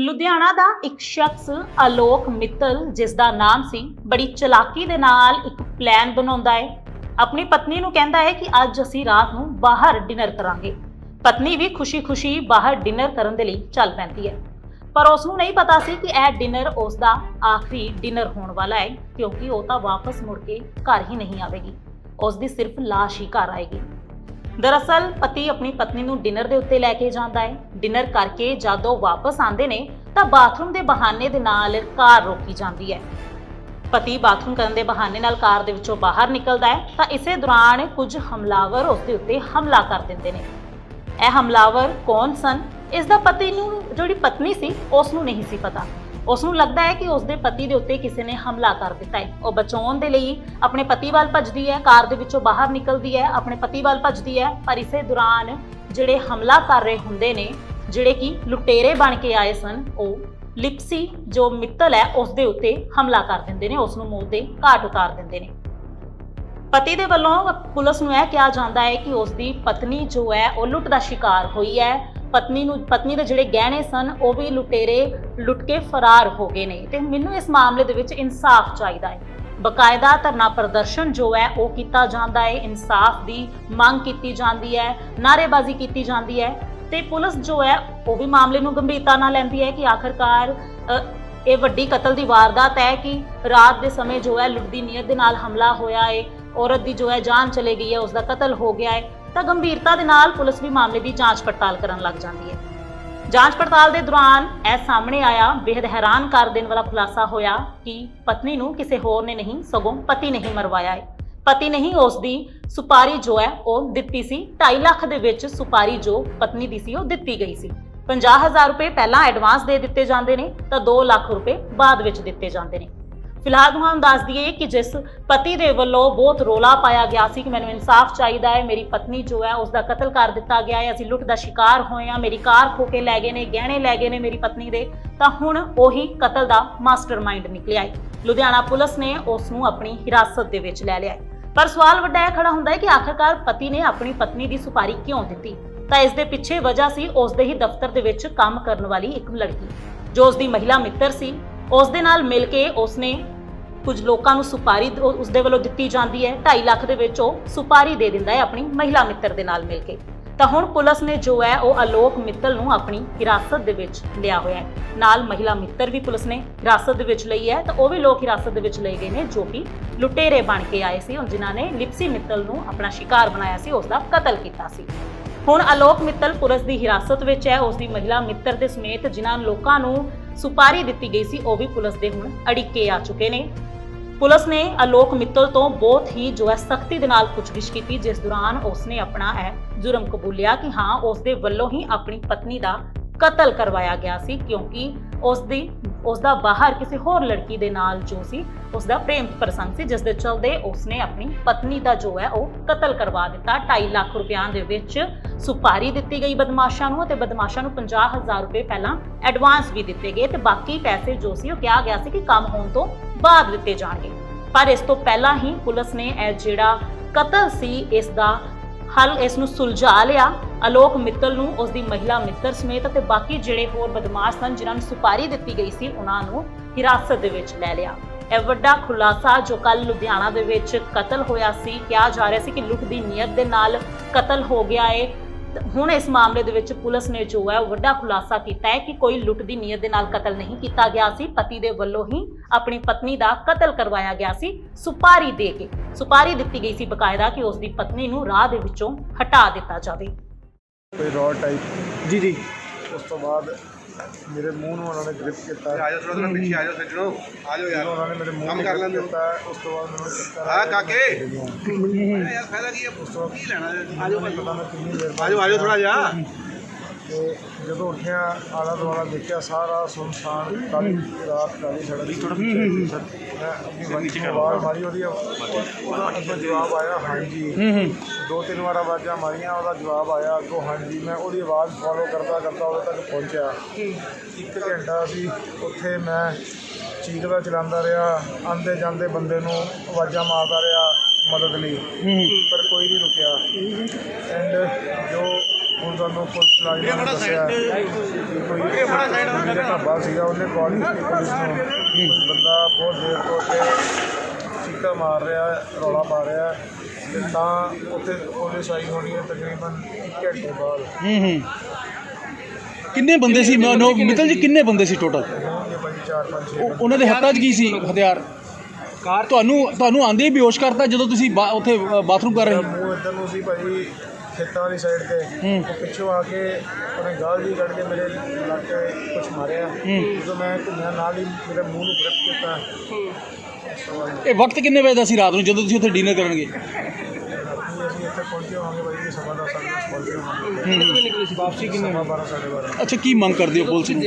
ਲੁਧਿਆਣਾ ਦਾ ਇੱਕ ਸ਼ਖਸ ਅਲੋਕ ਮਿੱਤਲ, ਜਿਸ ਦਾ ਨਾਮ ਸੀ, ਬੜੀ ਚਲਾਕੀ ਦੇ ਨਾਲ ਇੱਕ ਪਲਾਨ ਬਣਾਉਂਦਾ ਹੈ। ਆਪਣੀ ਪਤਨੀ ਨੂੰ ਕਹਿੰਦਾ ਹੈ ਕਿ ਅੱਜ ਅਸੀਂ ਰਾਤ ਨੂੰ ਬਾਹਰ ਡਿਨਰ ਕਰਾਂਗੇ। ਪਤਨੀ ਵੀ ਖੁਸ਼ੀ-ਖੁਸ਼ੀ ਬਾਹਰ ਡਿਨਰ ਕਰਨ ਦੇ ਲਈ ਚੱਲ ਪੈਂਦੀ ਹੈ। ਪਰ ਉਸ ਨੂੰ ਨਹੀਂ ਪਤਾ ਸੀ ਕਿ ਇਹ ਡਿਨਰ ਉਸ ਦਾ ਆਖਰੀ ਡਿਨਰ ਹੋਣ ਵਾਲਾ ਹੈ, ਕਿਉਂਕਿ ਉਹ ਤਾਂ ਵਾਪਸ ਮੁੜ ਕੇ ਘਰ ਹੀ ਨਹੀਂ ਆਵੇਗੀ। ਉਸ ਦੀ ਸਿਰਫ ਲਾਸ਼ ਹੀ ਘਰ ਆਏਗੀ। ਦਰਅਸਲ, ਪਤੀ ਆਪਣੀ ਪਤਨੀ ਨੂੰ ਡਿਨਰ ਦੇ ਉੱਤੇ ਲੈ ਕੇ ਜਾਂਦਾ ਹੈ। ਡਿਨਰ ਕਰਕੇ ਜਦ ਉਹ ਵਾਪਸ ਆਉਂਦੇ ਨੇ, ਤਾਂ ਬਾਥਰੂਮ ਦੇ ਬਹਾਨੇ ਦੇ ਨਾਲ ਕਾਰ ਰੋਕੀ ਜਾਂਦੀ ਹੈ। ਪਤੀ ਬਾਥਰੂਮ ਕਰਨ ਦੇ ਬਹਾਨੇ ਨਾਲ ਕਾਰ ਦੇ ਵਿੱਚੋਂ ਬਾਹਰ ਨਿਕਲਦਾ ਹੈ, ਤਾਂ ਇਸੇ ਦੌਰਾਨ ਕੁਝ ਹਮਲਾਵਰ ਉਸ ਦੇ ਉੱਤੇ ਹਮਲਾ ਕਰ ਦਿੰਦੇ ਨੇ। ਇਹ ਹਮਲਾਵਰ ਕੌਣ ਸਨ? ਇਸ ਦਾ ਪਤੀ ਨੂੰ, ਜਿਹੜੀ ਪਤਨੀ ਸੀ, ਉਸ ਨੂੰ ਨਹੀਂ ਸੀ ਪਤਾ। ਉਸ ਨੂੰ ਲੱਗਦਾ ਹੈ ਕਿ ਉਸ ਦੇ ਪਤੀ ਦੇ ਉੱਤੇ ਕਿਸੇ ਨੇ ਹਮਲਾ ਕਰ ਦਿੱਤਾ ਹੈ। ਉਹ ਬਚਾਉਣ ਦੇ ਲਈ ਆਪਣੇ ਪਤੀ ਵੱਲ ਭੱਜਦੀ ਹੈ, ਕਾਰ ਦੇ ਵਿੱਚੋਂ ਬਾਹਰ ਨਿਕਲਦੀ ਹੈ, ਆਪਣੇ ਪਤੀ ਵੱਲ ਭੱਜਦੀ ਹੈ, ਪਰ ਇਸੇ ਦੌਰਾਨ ਜਿਹੜੇ ਹਮਲਾ ਕਰ ਰਹੇ ਹੁੰਦੇ ਨੇ, ਜਿਹੜੇ ਕਿ ਲੁਟੇਰੇ ਬਣ ਕੇ ਆਏ ਸਨ, ਉਹ ਲਿਪਸੀ ਜੋ ਮਿੱਤਲ ਹੈ, ਉਸ ਦੇ ਉੱਤੇ ਹਮਲਾ ਕਰ ਦਿੰਦੇ ਨੇ ਉਸ ਨੂੰ ਮੌਤ ਦੇ ਘਾਟ ਉਤਾਰ ਦਿੰਦੇ ਨੇ। ਪਤੀ ਦੇ ਵੱਲੋਂ ਪੁਲਿਸ ਨੂੰ ਇਹ ਕਿਹਾ ਜਾਂਦਾ ਹੈ ਕਿ ਉਸ ਦੀ ਪਤਨੀ ਜੋ ਹੈ, ਉਹ ਲੁੱਟ ਦਾ ਸ਼ਿਕਾਰ ਹੋਈ ਹੈ। ਪਤਨੀ ਨੂੰ, ਪਤਨੀ ਦੇ ਜਿਹੜੇ ਗਹਿਣੇ ਸਨ, ਉਹ ਵੀ ਲੁਟੇਰੇ ਲੁੱਟ ਕੇ ਫਰਾਰ ਹੋ ਗਏ ਨੇ। ਤੇ ਮੈਨੂੰ ਇਸ ਮਾਮਲੇ ਦੇ ਵਿੱਚ ਇਨਸਾਫ ਚਾਹੀਦਾ ਹੈ। ਬਕਾਇਦਾ ਧਰਨਾ ਪ੍ਰਦਰਸ਼ਨ ਜੋ ਹੈ, ਉਹ ਕੀਤਾ ਜਾਂਦਾ ਹੈ। ਇਨਸਾਫ ਦੀ ਮੰਗ ਕੀਤੀ ਜਾਂਦੀ ਹੈ, ਨਾਅਰੇਬਾਜ਼ੀ ਕੀਤੀ ਜਾਂਦੀ ਹੈ। ਤੇ ਪੁਲਿਸ ਜੋ ਹੈ, ਉਹ ਵੀ ਮਾਮਲੇ ਨੂੰ ਗੰਭੀਰਤਾ ਨਾਲ ਲੈਂਦੀ ਹੈ ਕਿ ਆਖਰਕਾਰ ਇਹ ਵੱਡੀ ਕਤਲ ਦੀ ਵਾਰਦਾਤ ਹੈ ਕਿ ਰਾਤ ਦੇ ਸਮੇਂ ਜੋ ਹੈ, ਲੁੱਟ ਦੀ ਨੀਅਤ ਦੇ ਨਾਲ ਹਮਲਾ ਹੋਇਆ ਹੈ। ਔਰਤ ਦੀ ਜੋ ਹੈ, ਜਾਨ ਚਲੇ ਗਈ ਹੈ ਉਸ ਦਾ ਕਤਲ ਹੋ ਗਿਆ ਹੈ। ਤਾਂ ਗੰਭੀਰਤਾ ਦੇ ਨਾਲ ਪੁਲਿਸ ਵੀ ਮਾਮਲੇ ਦੀ ਜਾਂਚ ਪੜਤਾਲ ਕਰਨ ਲੱਗ ਜਾਂਦੀ ਹੈ। ਜਾਂਚ ਪੜਤਾਲ ਦੇ ਦੌਰਾਨ ਇਹ ਸਾਹਮਣੇ ਆਇਆ ਬੇहद ਹੈਰਾਨ ਕਰ ਦੇਣ ਵਾਲਾ ਖੁਲਾਸਾ ਹੋਇਆ ਕਿ ਪਤਨੀ ਨੂੰ ਕਿਸੇ ਹੋਰ ਨੇ ਨਹੀਂ, ਸਗੋਂ ਪਤੀ ਨਹੀਂ ਮਰਵਾਇਆ ਹੈ। ਪਤੀ ਨੇ ਹੀ ਉਸ ਦੀ ਸੁਪਾਰੀ ਜੋ ਹੈ, ਉਹ ਦਿੱਤੀ ਸੀ। 2.5 ਲੱਖ ਦੇ ਵਿੱਚ ਸੁਪਾਰੀ ਜੋ ਪਤਨੀ ਦੀ ਸੀ, ਉਹ ਦਿੱਤੀ ਗਈ ਸੀ। 50000 ਰੁਪਏ ਪਹਿਲਾਂ ਐਡਵਾਂਸ ਦੇ ਦਿੱਤੇ ਜਾਂਦੇ ਨੇ, ਤਾਂ 2 ਲੱਖ ਰੁਪਏ ਬਾਅਦ ਵਿੱਚ ਦਿੱਤੇ ਜਾਂਦੇ ਨੇ। ਫਿਲਹਾਲ ਤੁਹਾਨੂੰ ਦੱਸ ਦਈਏ ਕਿ ਜਿਸ ਪਤੀ ਦੇ ਵੱਲੋਂ ਬਹੁਤ ਰੋਲਾ ਪਾਇਆ ਗਿਆ ਸੀ ਕਿ ਮੈਨੂੰ ਇਨਸਾਫ ਚਾਹੀਦਾ ਹੈ, ਮੇਰੀ ਪਤਨੀ ਜੋ ਹੈ ਉਸ ਦਾ ਕਤਲ ਕਰ ਦਿੱਤਾ ਗਿਆ ਹੈ, ਅਸੀਂ ਲੁੱਟ ਦਾ ਸ਼ਿਕਾਰ ਹੋਏ ਹਾਂ, ਮੇਰੀ ਕਾਰ ਖੋ ਕੇ ਲੈ ਗਏ ਨੇ, ਗਹਿਣੇ ਲੈ ਗਏ ਨੇ ਮੇਰੀ ਪਤਨੀ ਦੇ, ਤਾਂ ਹੁਣ ਉਹੀ ਕਤਲ ਦਾ ਮਾਸਟਰਮਾਈਂਡ ਨਿਕਲਿਆ ਹੈ। ਲੁਧਿਆਣਾ ਪੁਲਿਸ ਨੇ ਉਸ ਨੂੰ ਆਪਣੀ ਹਿਰਾਸਤ ਦੇ ਵਿੱਚ ਲੈ ਲਿਆ ਪਰ ਸਵਾਲ ਵੱਡਾ ਇਹ ਖੜਾ ਹੁੰਦਾ ਹੈ ਕਿ ਆਖਰਕਾਰ ਪਤੀ ਨੇ ਆਪਣੀ ਪਤਨੀ ਦੀ ਸੁਪਾਰੀ ਕਿਉਂ ਦਿੱਤੀ? ਤਾਂ ਇਸ ਦੇ ਪਿੱਛੇ ਵਜ੍ਹਾ ਸੀ ਉਸ ਦੇ ਹੀ ਦਫ਼ਤਰ ਦੇ ਵਿੱਚ ਕੰਮ ਕਰਨ ਵਾਲੀ ਇੱਕ ਲੜਕੀ, ਜੋ ਉਸ ਦੀ ਮਹਿਲਾ ਮਿੱਤਰ ਸੀ। ਉਸ ਦੇ ਨਾਲ ਮਿਲ ਕੇ ਉਸਨੇ ਕੁਝ ਲੋਕਾਂ ਨੂੰ ਸੁਪਾਰੀ ਉਹ- ਉਸ ਦੇ ਵੱਲੋਂ ਦਿੱਤੀ ਜਾਂਦੀ ਹੈ। 2.5 ਲੱਖ ਦੇ ਵਿੱਚ ਉਹ ਸੁਪਾਰੀ ਦੇ ਦਿੰਦਾ ਹੈ ਆਪਣੀ ਮਹਿਲਾ ਮਿੱਤਰ ਦੇ ਨਾਲ ਮਿਲ ਕੇ। ਤਾਂ ਹੁਣ ਪੁਲਿਸ ਨੇ ਜੋ ਹੈ ਉਹ ਅਲੋਕ ਮਿੱਤਲ ਨੂੰ ਆਪਣੀ ਹਿਰਾਸਤ ਦੇ ਵਿੱਚ ਲਿਆ ਹੋਇਆ ਹੈ। ਨਾਲ ਮਹਿਲਾ ਮਿੱਤਰ ਵੀ ਪੁਲਿਸ ਨੇ ਹਿਰਾਸਤ ਦੇ ਵਿੱਚ ਲਈ ਹੈ। ਤਾਂ ਉਹ ਵੀ ਲੋਕ ਹਿਰਾਸਤ ਦੇ ਵਿੱਚ ਲਏ ਗਏ ਨੇ ਜੋ ਕਿ ਲੁਟੇਰੇ ਬਣ ਕੇ ਆਏ ਸੀ। ਹੁਣ ਜਿਨ੍ਹਾਂ ਨੇ ਲਿਪਸੀ ਮਿੱਤਲ ਨੂੰ ਆਪਣਾ ਸ਼ਿਕਾਰ ਬਣਾਇਆ ਸੀ ਉਸ ਦਾ ਕਤਲ ਕੀਤਾ ਸੀ। ਹੁਣ ਅਲੋਕ ਮਿੱਤਲ ਪੁਲਿਸ ਦੀ ਹਿਰਾਸਤ ਵਿੱਚ ਹੈ। ਉਸ ਦੀ ਮਹਿਲਾ ਮਿੱਤਰ ਦੇ ਸਮੇਤ ਜਿਨ੍ਹਾਂ ਲੋਕਾਂ ਨੂੰ ਸੁਪਾਰੀ ਦਿੱਤੀ ਗਈ ਸੀ, ਉਹ ਵੀ ਪੁਲਿਸ ਦੇ ਹੁਣ ਅੜਿੱਕੇ ਆ ਚੁੱਕੇ ਨੇ। ਪੁਲਿਸ ਨੇ ਅਲੋਕ ਮਿੱਤਲ ਤੋਂ ਬਹੁਤ ਹੀ ਜੋ ਹੈ ਸਖਤੀ ਦੇ ਨਾਲ ਪੁੱਛਗਿੱਛ ਕੀਤੀ, ਜਿਸ ਦੌਰਾਨ ਉਸਨੇ ਆਪਣਾ ਇਹ ਜੁਰਮ ਕਬੂਲਿਆ ਕਿ ਹਾਂ ਉਸ ਦੇ ਵੱਲੋਂ ਹੀ ਆਪਣੀ ਪਤਨੀ ਦਾ ਕਤਲ ਕਰਵਾਇਆ ਗਿਆ ਸੀ, ਕਿਉਂਕਿ ਉਸ ਦੀ ਉਸ ਦਾ ਬਾਹਰ ਕਿਸੇ ਹੋਰ ਲੜਕੀ ਦੇ ਨਾਲ ਜੋ ਸੀ ਉਸ ਦਾ ਪ੍ਰੇਮ ਪ੍ਰਸੰਗ ਸੀ ਜਿਸ ਦੇ ਚਲਦੇ ਉਸਨੇ ਆਪਣੀ ਪਤਨੀ ਦਾ ਜੋ ਹੈ ਉਹ ਕਤਲ ਕਰਵਾ ਦਿੱਤਾ। 2.5 ਲੱਖ ਰੁਪਿਆਂ ਦੇ ਵਿੱਚ ਸੁਪਾਰੀ ਦਿੱਤੀ ਗਈ ਬਦਮਾਸ਼ਾਂ ਨੂੰ ਤੇ ਬਦਮਾਸ਼ਾਂ ਨੂੰ 50000 ਰੁਪਏ ਪਹਿਲਾਂ ਐਡਵਾਂਸ ਵੀ ਦਿੱਤੇ ਗਏ ਤੇ ਬਾਕੀ ਪੈਸੇ ਜੋ ਸੀ ਉਹ ਕਿਹਾ ਗਿਆ ਸੀ ਕਿ ਕੰਮ ਹੋਣ ਤੋਂ ਬਾਅਦ ਦਿੱਤੇ ਜਾਣਗੇ। ਪਰ ਇਸ ਤੋਂ ਪਹਿਲਾਂ ਹੀ ਪੁਲਿਸ ਨੇ ਇਹ ਜਿਹੜਾ ਕਤਲ ਸੀ, ਇਸ ਦਾ ਹੱਲ ਇਸ ਨੂੰ ਸੁਲਝਾ ਲਿਆ। ਆਲੋਕ ਮਿੱਤਲ ਨੂੰ ਉਸ ਦੀ ਮਹਿਲਾ ਮਿੱਤਰ ਸਮੇਤ ਅਤੇ ਬਾਕੀ ਜਿਹੜੇ ਹੋਰ ਬਦਮਾਸ਼ ਸਨ ਜਿਨ੍ਹਾਂ ਨੂੰ ਸੁਪਾਰੀ ਦਿੱਤੀ ਗਈ ਸੀ, ਉਹਨਾਂ ਨੂੰ ਹਿਰਾਸਤ ਦੇ ਵਿੱਚ ਲੈ ਲਿਆ। ਇਹ ਵੱਡਾ ਖੁਲਾਸਾ ਜੋ ਕੱਲ ਲੁਧਿਆਣਾ ਦੇ ਵਿੱਚ ਕਤਲ ਹੋਇਆ ਸੀ, ਕਿਹਾ ਜਾ ਰਿਹਾ ਸੀ ਕਿ ਲੁੱਟ ਦੀ ਨੀਅਤ ਦੇ ਨਾਲ ਕਤਲ ਹੋ ਗਿਆ ਏ। ਹੁਣ ਇਸ ਮਾਮਲੇ ਦੇ ਵਿੱਚ ਪੁਲਿਸ ਨੇ ਜੋ ਹੈ ਉਹ ਵੱਡਾ ਖੁਲਾਸਾ ਕੀਤਾ ਹੈ ਕਿ ਕੋਈ ਲੁੱਟ ਦੀ ਨੀਅਤ ਦੇ ਨਾਲ ਕਤਲ ਨਹੀਂ ਕੀਤਾ ਗਿਆ ਸੀ। ਪਤੀ ਦੇ ਵੱਲੋਂ ਹੀ ਆਪਣੀ ਪਤਨੀ ਦਾ ਕਤਲ ਕਰਵਾਇਆ ਗਿਆ ਸੀ। ਸੁਪਾਰੀ ਦੇ ਕੇ ਸੁਪਾਰੀ ਦਿੱਤੀ ਗਈ ਸੀ ਬਕਾਇਦਾ ਕਿ ਉਸ ਦੀ ਪਤਨੀ ਨੂੰ ਰਾਹ ਦੇ ਵਿੱਚੋਂ ਹਟਾ ਦਿੱਤਾ ਜਾਵੇ। ਕੋਈ ਰੋਡ ਟਾਈਪ ਜੀ ਜੀ। ਉਸ ਤੋਂ ਬਾਅਦ ਮੇਰੇ ਮੂੰਹ ਨੂੰ ਉਹਨਾਂ ਨੇ ਗ੍ਰਿਪ ਕੀਤਾ ਆ ਜਾਓ ਥੋੜਾ ਥੋੜਾ ਪਿੱਛੇ ਆ ਜਾਓ ਸੱਜਣੋ ਆ ਜਾਓ ਜਦੋਂ ਉਹਨਾਂ ਯਾਰ ਨੇ ਮੇਰੇ ਮੂੰਹ ਕੰਮ ਨੂੰ ਕਰ ਲੈਂਦੇ। ਕੀਤਾ ਉਸ ਤੋਂ ਬਾਅਦ ਮੈਨੂੰ ਚੱਕਰ ਆਇਆ। ਕਾਕੇ। ਯਾਰ ਫਾਇਦਾ ਕੀ ਹੈ ਕੀ ਲੈਣਾ ਆ ਜਾਓ ਮੈਨੂੰ ਪਤਾ ਮੈਂ ਕਿੰਨੀ ਦੇਰ ਆ ਜਾਓ ਆ ਜਾਓ ਥੋੜਾ ਜਿਹਾ ਤੇ ਜਦੋਂ ਉੱਠਿਆ ਆਲਾ ਦੁਆਲਾ ਦੇਖਿਆ ਸਾਰਾ ਸੁਨਸਾਨ ਕਾਲੀ ਰਾਤ ਕਾਲੀ ਸੜਕ ਥੋੜਾ ਮੈਂ ਆਪਣੀ ਵਾਈਫ ਨੂੰ ਆਵਾਜ਼ ਮਾਰੀ ਉਹਦੀ ਉਹਦਾ ਅੱਗੋਂ ਜਵਾਬ ਆਇਆ ਹਾਂਜੀ। ਹੂੰ ਹੂੰ। ਦੋ ਤਿੰਨ ਵਾਰ ਆਵਾਜ਼ਾਂ ਮਾਰੀਆਂ ਉਹਦਾ ਜਵਾਬ ਆਇਆ ਅੱਗੋਂ ਹਾਂਜੀ ਮੈਂ ਉਹਦੀ ਆਵਾਜ਼ ਫੋਲੋ ਕਰਦਾ ਕਰਦਾ ਉਹਦੇ ਤੱਕ ਪਹੁੰਚਿਆ। ਇੱਕ ਘੰਟਾ ਸੀ ਉੱਥੇ ਮੈਂ ਚੀਕਦਾ ਚਲਾਉਂਦਾ ਰਿਹਾ ਆਂਦੇ ਜਾਂਦੇ ਬੰਦੇ ਨੂੰ ਆਵਾਜ਼ਾਂ ਮਾਰਦਾ ਰਿਹਾ ਮਦਦ ਲਈ। ਹੂੰ ਪਰ ਕੋਈ ਨਹੀਂ ਰੁਕਿਆ। ਐਂਡ ਜੋ ਹੁਣ ਸਾਨੂੰ ਪੁਲਿਸ ਇਹ ਬੜਾ ਦੱਸਿਆ ਸਾਈਡ ਕਿ ਕੋਈ ਇਹ ਬੜਾ ਸਾਈਡ ਹੋ ਜਿਹੜਾ ਗਿਆ ਢਾਬਾ ਸੀਗਾ ਉਹਨੇ ਕਾਲ ਕੀਤੀ ਪੁਲਿਸ ਨੂੰ। ਬੰਦਾ ਬਹੁਤ ਦੇਰ ਤੋਂ ਉੱਤੇ ਚੀਕਾ ਮਾਰ ਰਿਹਾ ਹੈ, ਰੌਲਾ ਪਾ ਰਿਹਾ ਹੈ। ਤੇ ਤਾਂ ਉੱਥੇ ਪੁਲਿਸ ਆਈ ਹੋਣੀ ਹੈ ਤਕਰੀਬਨ 1 ਘੰਟੇ ਬਾਅਦ। ਹੂੰ ਹੂੰ। ਕਿੰਨੇ ਬੰਦੇ ਸੀ? ਨੋ ਨੋ- ਮਿੱਤਲ ਜੀ ਕਿੰਨੇ ਬੰਦੇ ਸੀ ਟੋਟਲ ਹੋਣਗੇ ਭਾਈ 4 5 6 ਉਹਨਾਂ ਦੇ ਹੱਥਾਂ 'ਚ ਕੀ ਸੀ? ਹਥਿਆਰ? ਕਾਰ? ਤੁਹਾਨੂੰ ਤੁਹਾਨੂੰ ਆਂਦੇ ਹੀ ਬੇਹੋਸ਼ ਕਰਤਾ ਜਦੋਂ ਤੁਸੀਂ ਉੱਥੇ ਬਾਥਰੂਮ ਕਰ ਰਹੇ ਸੀ ਮੂੰਹ ਇੱਧਰ ਨੂੰ ਸੀ ਭਾਈ। ਖੇਤਾਂ ਵਾਲੀ ਸਾਈਡ ਤੇ। ਉਹ ਪਿੱਛੋਂ ਆ ਕੇ ਉਹਨੇ ਗਾਲ ਜੀ ਕੱਢ ਕੇ ਮੇਰੇ ਲੱਕ ਤੇ ਕੁਝ ਮਾਰਿਆ। ਜਦੋਂ ਮੈਂ ਘੁੰਮਿਆ ਨਾਲ ਹੀ ਮੇਰੇ ਮੂੰਹ ਨੂੰ ਗ੍ਰਿਪ ਕੀਤਾ। ਇਹ ਵਕਤ ਕਿੰਨੇ ਵਜੇ ਦਾ ਸੀ ਰਾਤ ਨੂੰ? ਜਦੋਂ ਤੁਸੀਂ ਉੱਥੇ ਡਿਨਰ ਕਰਨਗੇ? ਰਾਤੀ ਅਸੀਂ ਇੱਥੇ ਪਹੁੰਚੇ ਹੋਵਾਂਗੇ ਭਾਈ ਜੀ ਸਵਾ ਦਸ ਸਾਢੇ ਦਸ ਪਹੁੰਚੇ ਹੋਵਾਂਗੇ। ਹੂੰ। ਹੂੰ। ਨਿਕਲੇ ਸੀ? ਵਾਪਸੀ ਕਿੰਨੇ ਸਵਾ ਬਾਰਾਂ ਸਾਢੇ ਬਾਰਾਂ। ਅੱਛਾ ਕੀ ਮੰਗ ਕਰਦੇ ਹੋ ਪੁਲਿਸ ਨੂੰ?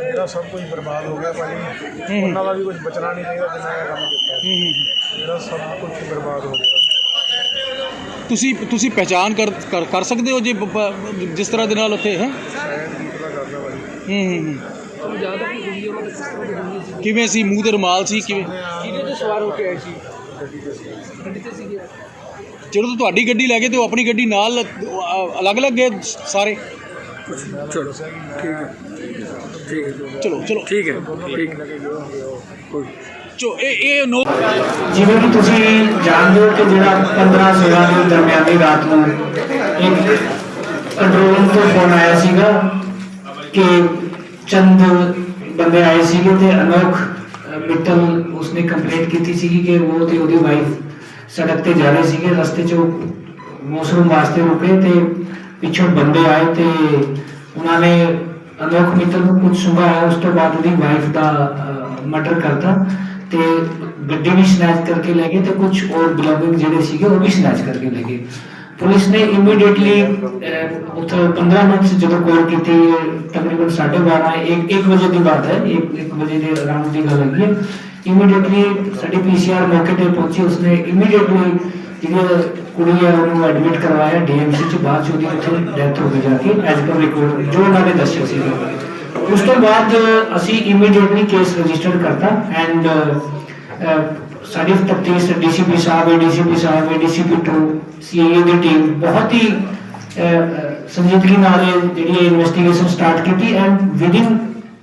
ਮੇਰਾ ਸਭ ਕੁਝ ਬਰਬਾਦ ਹੋ ਗਿਆ ਭਾਈ। ਉਹਨਾਂ ਦਾ ਵੀ ਕੁਝ ਬਚਣਾ ਨਹੀਂ ਚਾਹੀਦਾ ਜਿੰਨਾ ਕੰਮ ਕੀਤਾ। ਹੂੰ ਹੂੰ। ਮੇਰਾ ਸਭ ਕੁਝ ਬਰਬਾਦ ਹੋ ਗਿਆ। ਤੁਸੀਂ ਤੁਸੀਂ ਪਹਿਚਾਨ ਕਰ ਕਰ- ਕਰ ਸਕਦੇ ਹੋ ਜੇ ਬ- ਬ- ਜਿਸ ਤਰ੍ਹਾਂ ਦੇ ਨਾਲ ਉੱਥੇ ਹੈ? ਸ਼ਾਇਦ ਕੀ ਪਤਾ ਕਰਦਾ ਭਾਈ ਹੂੰ ਹੂੰ ਹੂੰ। ਕਿਵੇਂ ਸੀ? ਮੂੰਹ ਤੇ ਰੁਮਾਲ ਸੀ? ਕਿਵੇਂ? ਕਿਹਦੇ ਤੇ ਸਵਾਰ ਹੋ ਕੇ ਆਏ ਸੀ ਗੱਡੀ ਤੇ ਸੀ ਜਦੋਂ ਤੋਂ ਤੁਹਾਡੀ ਗੱਡੀ ਲੈ ਗਏ ਤੇ ਉਹ ਆਪਣੀ ਗੱਡੀ ਨਾਲ ਅਲੱਗ-ਅਲੱਗ ਗਏ ਸਾਰੇ? ਚਲੋ ਠੀਕ ਚਲੋ ਚਲੋ। ਠੀਕ ਹੈ। ਠੀਕ ਲੱਗੇ ਜੋ ਹੋਗੇ ਉਹ ਚੋ ਇਹ ਇਹ ਨੋ ਜਿਵੇਂ ਕਿ ਤੁਸੀਂ ਜਾਣਦੇ ਹੋ ਕਿ ਜਿਹੜਾ 15 16 ਦੇ ਦਰਮਿਆਨੀ ਰਾਤ ਨੂੰ ਇੱਕ ਕੰਟਰੋਲ ਤੋਂ ਫੋਨ ਆਇਆ ਸੀਗਾ ਕਿ ਚੰਦ ਬੰਦੇ ਆਏ ਸੀਗੇ ਤੇ ਅਨੋਖ ਮਿੱਤਲ ਉਸਨੇ ਕੰਪਲੇਂਟ ਕੀਤੀ ਸੀਗੀ ਕਿ ਉਹ ਤੇ ਉਹਦੀ ਵਾਈਫ ਸੜਕ ਤੇ ਜਾ ਰਹੇ ਸੀਗੇ, ਰਸਤੇ 'ਚ ਮੌਸਮ ਵਾਸਤੇ ਰੁਕੇ ਤੇ ਪਿੱਛੋਂ ਬੰਦੇ ਆਏ ਤੇ ਉਹਨਾਂ ਨੇ ਅਨੋਖ, ਮਿੱਤਲ ਨੂੰ ਕੁਝ ਸੁਣਾਇਆ ਉਸ ਤੋਂ ਬਾਅਦ ਉਹਦੀ ਵਾਈਫ ਦਾ ਮਰਡਰ ਕਰਤਾ। ਤੇ ਗੱਡੀ ਵੀ ਸਨੈਚ ਕਰਕੇ ਲੈ ਗਏ ਤੇ ਕੁਝ ਹੋਰ ਬਿਲੋਗਿੰਗ ਜਿਹੜੇ ਸੀਗੇ ਉਹ ਵੀ ਸਨੈਚ ਕਰਕੇ ਲੈ ਗਏ। ਪੁਲਿਸ ਨੇ ਇਮੀਡੀਏਟਲੀ ਉੱਥੇ 15 ਮਿੰਟ ਜਦੋਂ ਕਾਲ ਕੀਤੀ, ਤਕਰੀਬਨ 12:30 ਇੱਕ 1 ਵਜੇ ਦੀ ਬਾਤ ਹੈ 1 1 ਵਜੇ ਦੇ ਅਰਾਊਂਡ ਦੀ ਗੱਲ ਹੈਗੀ ਇਮੀਡੀਏਟਲੀ ਸਾਡੀ ਪੀਸੀਆਰ ਮੌਕੇ ਤੇ ਪਹੁੰਚੀ, ਉਸਨੇ ਇਮੀਡੀਏਟਲੀ ਜਿਹੜੀ ਕੁੜੀ ਹੈ ਉਹਨੂੰ ਐਡਮਿਟ ਕਰਵਾਇਆ ਡੀਐਮਸੀ ਚ, ਬਾਅਦ ਚ ਉਹਦੀ ਉੱਥੇ ਡੈਥ ਹੋ ਗਈ ਜਾ ਕੇ ਐਜ਼ ਪਰ ਰਿਕਾਰਡ ਜੋ ਉਹਨਾਂ ਨੇ ਦੱਸਿਆ ਸੀ ਉਸ ਤੋਂ ਬਾਅਦ ਅਸੀਂ ਇਮੀਡੀਏਟਲੀ ਕੇਸ ਰਜਿਸਟਰ ਕਰਤਾ ਐਂਡ ਸਾਡੀ ਤਫਤੀਸ਼ ਡੀਸੀਪੀ ਸਾਹਿਬ ਏਡੀਸੀਪੀ ਸਾਹਿਬ ਏਡੀਸੀਪੀ 2 ਸੀਆਈਏ ਦੀ ਟੀਮ ਬਹੁਤ ਹੀ ਅਹ, ਅਹ, ਸੰਜੀਦਗੀ ਨਾਲ ਇਹ ਜਿਹੜੀ ਇਨਵੈਸਟੀਗੇਸ਼ਨ ਸਟਾਰਟ ਕੀਤੀ ਐਂਡ ਵਿਦਿਨ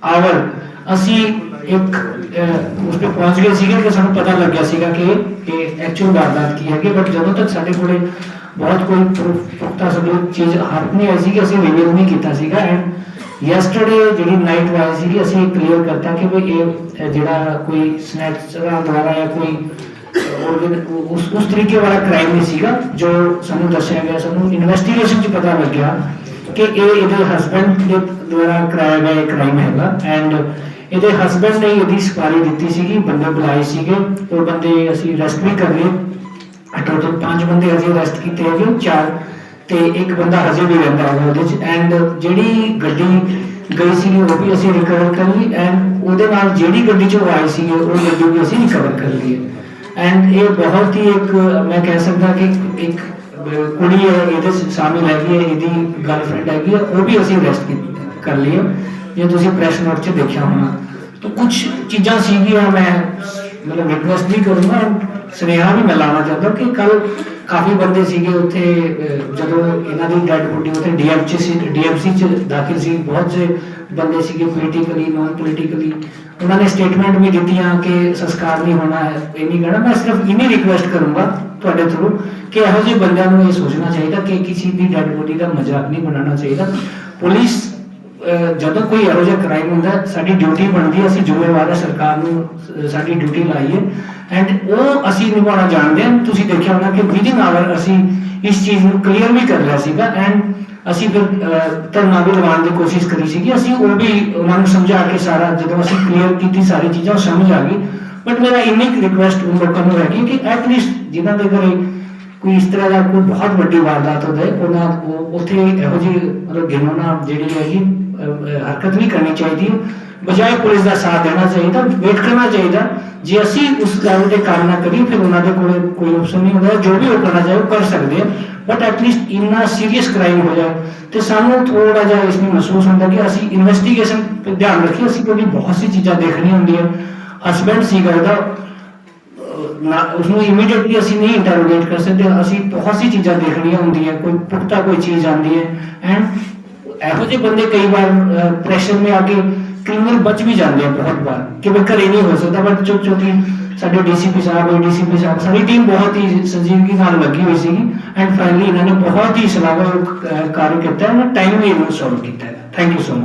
ਆਵਰ ਅਸੀਂ ਇੱਕ ਅਹ, ਉਸ ਤੇ ਪਹੁੰਚ ਗਏ ਸੀਗੇ ਕਿ ਸਾਨੂੰ ਪਤਾ ਲੱਗਿਆ ਸੀਗਾ ਕਿ ਇਹ ਐਕਚੁਅਲ ਵਾਰਦਾਤ ਕੀ ਹੈਗੀ ਬਟ ਜਦੋਂ ਤੱਕ ਸਾਡੇ ਕੋਲੇ ਬਹੁਤ ਕੋਈ proof- ਪੁਖਤਾ ਸਬੂਤ ਚੀਜ਼ ਹੱਥ ਨਹੀਂ ਆਈ ਸੀ ਕਿ ਅਸੀਂ ਰਿਵੀਲ ਨਹੀਂ ਕੀਤਾ ਸੀਗਾ ਐਂਡ ਯੈਸਟਰਡੇ ਜਿਹੜੀ ਨਾਈਟ ਵਾਈ ਸੀਗੀ, ਅਸੀਂ ਕਲੀਅਰ ਕਰਤਾ ਕਿ ਵੀ ਇਹ ਜਿਹੜਾ ਕੋਈ ਸਨੈਚਰਾਂ ਦੁਆਰਾ ਜਾਂ ਕੋਈ ਉਸ ਉਸ ਤਰੀਕੇ ਵਾਲਾ ਕ੍ਰਾਈਮ ਨਹੀਂ ਸੀਗਾ, ਜੋ ਸਾਨੂੰ ਦੱਸਿਆ ਗਿਆ, ਸਾਨੂੰ ਇਨਵੈਸਟੀਗੇਸ਼ਨ 'ਚ ਪਤਾ ਲੱਗਿਆ ਕਿ ਇਹ ਇਹਦੇ ਹਸਬੰਡ ਦੇ ਦੁਆਰਾ ਕਰਾਇਆ ਗਿਆ ਇਹ ਕ੍ਰਾਈਮ ਹੈਗਾ ਐਂਡ ਇਹਦੇ ਹਸਬੰਡ ਨੇ ਇਹਦੀ ਸਪਾਰੀ ਦਿੱਤੀ ਸੀਗੀ, ਬੰਦੇ ਬੁਲਾਏ ਸੀਗੇ, ਉਹ ਬੰਦੇ ਅਸੀਂ ਅਰੈਸਟ ਵੀ ਕਰ ਲਏ। ਟੋਟਲ ਪੰਜ ਬੰਦੇ ਹਜੇ ਅਰੈਸਟ ਕੀਤੇ ਹੈਗੇ, ਚਾਰ ਤੇ ਇੱਕ ਬੰਦਾ ਹਜੇ ਵੀ ਰਹਿੰਦਾ ਹੈਗਾ ਉਹਦੇ ਚ ਐਂਡ ਜਿਹੜੀ ਗੱਡੀ ਗਈ ਸੀ ਉਹ ਵੀ ਅਸੀਂ ਰਿਕਵਰ ਕਰ ਲਈ ਐਂਡ ਉਹਦੇ ਨਾਲ ਜਿਹੜੀ ਗੱਡੀ ਚ ਉਹ ਆਏ ਸੀ ਉਹ ਗੱਡੀ ਵੀ ਅਸੀਂ ਰਿਕਵਰ ਕਰ ਲਈ ਐਂਡ ਇਹ ਬਹੁਤ ਹੀ ਇੱਕ, ਮੈਂ ਕਹਿ ਸਕਦਾ ਕਿ ਇੱਕ ਕੁੜੀ ਹੈ, ਇਹਦੇ ਸ਼ਾਮਿਲ ਹੈਗੀ ਹੈ, ਇਹਦੀ ਗਰਲਫ੍ਰੈਂਡ ਹੈਗੀ ਹੈ, ਉਹ ਵੀ ਅਸੀਂ ਅਰੈਸਟ ਕਰ ਲਈ ਹੈ। ਜੇ ਤੁਸੀਂ ਪ੍ਰੈਸ ਨੋਟ 'ਚ ਦੇਖਿਆ ਹੋਣਾ, ਤਾਂ ਕੁਝ ਚੀਜ਼ਾਂ ਸੀਗੀਆਂ, ਮੈਂ ਮਤਲਬ ਰਿਕਵੈਸਟ ਵੀ ਕਰੂੰਗਾ। ਸੁਨੇਹਾ ਵੀ ਮੈਂ ਲਾਉਣਾ ਚਾਹੁੰਦਾ ਕਿ ਕੱਲ ਕਾਫੀ ਬੰਦੇ ਸੀਗੇ ਉੱਥੇ ਜਦੋਂ ਇਹਨਾਂ ਦੀ ਡੈਡ ਬੋਡੀ ਉੱਥੇ ਡੀਐਮਸੀ ਸੀ ਡੀਐਮਸੀ ਚ ਦਾਖਲ ਸੀ। ਬਹੁਤ ਸੇ ਬੰਦੇ ਸੀਗੇ ਪੋਲੀਟੀਕਲੀ ਨਾਨ ਪੋਲੀਟੀਕਲੀ ਉਹਨਾਂ ਨੇ ਸਟੇਟਮੈਂਟ ਵੀ ਦਿੱਤੀਆਂ ਕਿ ਸੰਸਕਾਰ ਨਹੀਂ ਹੋਣਾ ਹੈ, ਇਹ ਨਹੀਂ ਕਹਿਣਾ ਮੈਂ ਸਿਰਫ ਇਨੀ ਰਿਕਵੈਸਟ ਕਰੂੰਗਾ ਤੁਹਾਡੇ ਥਰੂ ਕਿ ਇਹੋ ਜਿਹੇ ਬੰਦਿਆਂ ਨੂੰ ਇਹ ਸੋਚਣਾ ਚਾਹੀਦਾ ਕਿ ਕਿਸੇ ਦੀ ਡੈਡ ਬੋਡੀ ਦਾ ਮਜ਼ਾਕ ਨਹੀਂ ਬਣਾਉਣਾ ਚਾਹੀਦਾ। ਪੁਲਿਸ ਜਦੋਂ ਕੋਈ ਇਹੋ ਜਿਹਾ ਕ੍ਰਾਈਮ ਹੁੰਦਾ, ਸਾਡੀ ਡਿਊਟੀ ਬਣਦੀ ਹੈ ਅਸੀਂ ਜ਼ਿੰਮੇਵਾਰ ਹੈ ਸਰਕਾਰ ਨੂੰ ਸਾਡੀ ਡਿਊਟੀ ਲਾਈ ਐਂਡ ਉਹ ਅਸੀਂ ਨਿਭਾਉਣਾ ਜਾਣਦੇ ਹਾਂ ਤੁਸੀਂ ਦੇਖਿਆ ਹੋਣਾ ਕਿ ਵਿਦਿਨ ਆਵਰ ਅਸੀਂ ਇਸ ਚੀਜ਼ ਨੂੰ ਕਲੀਅਰ ਵੀ ਕਰ ਲਿਆ ਸੀਗਾ। ਐਂਡ ਅਸੀਂ ਫਿਰ ਧਰਨਾ ਵੀ ਲਗਾਉਣ ਦੀ ਕੋਸ਼ਿਸ਼ ਕਰੀ ਸੀਗੀ। ਅਸੀਂ ਉਹ ਵੀ ਉਹਨਾਂ ਨੂੰ ਸਮਝਾ ਕੇ ਸਾਰਾ, ਜਦੋਂ ਅਸੀਂ ਕਲੀਅਰ ਕੀਤੀ ਸਾਰੀ ਚੀਜ਼ਾਂ, ਉਹ ਸਮਝ ਆ ਗਈ। ਬਟ ਮੇਰਾ ਇੰਨੀ ਰਿਕੁਐਸਟ ਉਹ ਲੋਕਾਂ ਨੂੰ ਹੈਗੀ ਕਿ ਐਟਲੀਸਟ ਜਿਨ੍ਹਾਂ ਦੇ ਘਰੇ ਕੋਈ ਇਸ ਤਰ੍ਹਾਂ ਦਾ ਕੋਈ ਬਹੁਤ ਵੱਡੀ ਵਾਰਦਾਤ ਹੁੰਦਾ ਹੈ ਉਹਨਾਂ ਉੱਥੇ ਇਹੋ ਜਿਹੀ ਮਤਲਬ ਗਿਣੋਣਾ ਜਿਹੜੀ ਹੈਗੀ। ਹਰਕਤ ਨਹੀਂ ਕਰਨੀ ਚਾਹੀਦੀ। ਬਜਾਏ ਪੁਲਿਸ ਦਾ ਸਾਥ ਦੇਣਾ ਚਾਹੀਦਾ ਵੇਟ ਕਰਨਾ ਚਾਹੀਦਾ। ਜੇ ਅਸੀਂ ਉਸ ਲੈਵਲ ਤੇ ਕੰਮ ਨਾ ਕਰੀਏ, ਫਿਰ ਉਹਨਾਂ ਦੇ ਕੋਲੇ ਕੋਈ ਆਪਸ਼ਨ ਨਹੀਂ ਹੁੰਦਾ। ਜੋ ਵੀ ਉਹ ਕਰਨਾ ਚਾਹੇ ਉਹ ਕਰ ਸਕਦੇ ਆ। ਬਟ ਐਟਲੀਸਟ ਇੰਨਾ ਸੀਰੀਅਸ ਕ੍ਰਾਈਮ ਹੋ ਜਾਏ, ਤੇ ਸਾਨੂੰ ਥੋੜਾ ਜਿਹਾ ਇਸ ਨੂੰ ਮਹਿਸੂਸ ਹੁੰਦਾ ਕਿ ਅਸੀਂ ਇਨਵੈਸਟੀਗੇਸ਼ਨ ਤੇ ਧਿਆਨ ਰੱਖੀਏ। ਅਸੀਂ ਕਿਉਂਕਿ ਬਹੁਤ ਸੀ ਚੀਜ਼ਾਂ ਦੇਖਣੀਆਂ ਹੁੰਦੀਆਂ। ਹਸਬੈਂਡ ਸੀਗਾ ਉਹਦਾ ਨਾ, ਉਸਨੂੰ ਇਮੀਡੀਏਟਲੀ ਅਸੀਂ ਨਹੀਂ ਇੰਟਰੋਗੇਟ ਕਰ ਸਕਦੇ। ਅਸੀਂ ਬਹੁਤ ਸੀ ਚੀਜ਼ਾਂ ਦੇਖਣੀਆਂ ਹੁੰਦੀਆਂ। ਕੋਈ ਪੁਖਤਾ ਕੋਈ ਚੀਜ਼ ਆਉਂਦੀ ਹੈ। ਐਂਡ ਇਹੋ ਜਿਹੇ ਬੰਦੇ ਕਈ ਵਾਰ ਪ੍ਰੈਸ਼ਰ ਮੇ ਆ ਕੇ ਕ੍ਰਿਮੀਨਲ ਬਚ ਵੀ ਜਾਂਦੇ ਆ ਬਹੁਤ ਵਾਰ, ਕਿ ਵੀ ਘਰੇ ਨਹੀਂ ਹੋ ਸਕਦਾ ਬਟ ਚੁੱਪ ਚੁੱਕੀ ਸਾਡੇ ਡੀਸੀਪੀ ਸਾਹਿਬ ਡੀਸੀਪੀ ਸਾਹਿਬ, ਸਾਰੀ ਟੀਮ ਬਹੁਤ ਹੀ ਸੰਜੀਦਗੀ ਨਾਲ ਲੱਗੀ ਹੋਈ ਸੀਗੀ ਐਂਡ ਫਾਈਨਲੀ ਇਹਨਾਂ ਨੇ ਬਹੁਤ ਹੀ ਸਲਾਵਾ ਕਾਰਜ ਕੀਤਾ ਹੈ ਟਾਈਮ ਵੀ ਇਹਨੂੰ ਸੋਲਵ ਕੀਤਾ ਹੈ। Thank you so much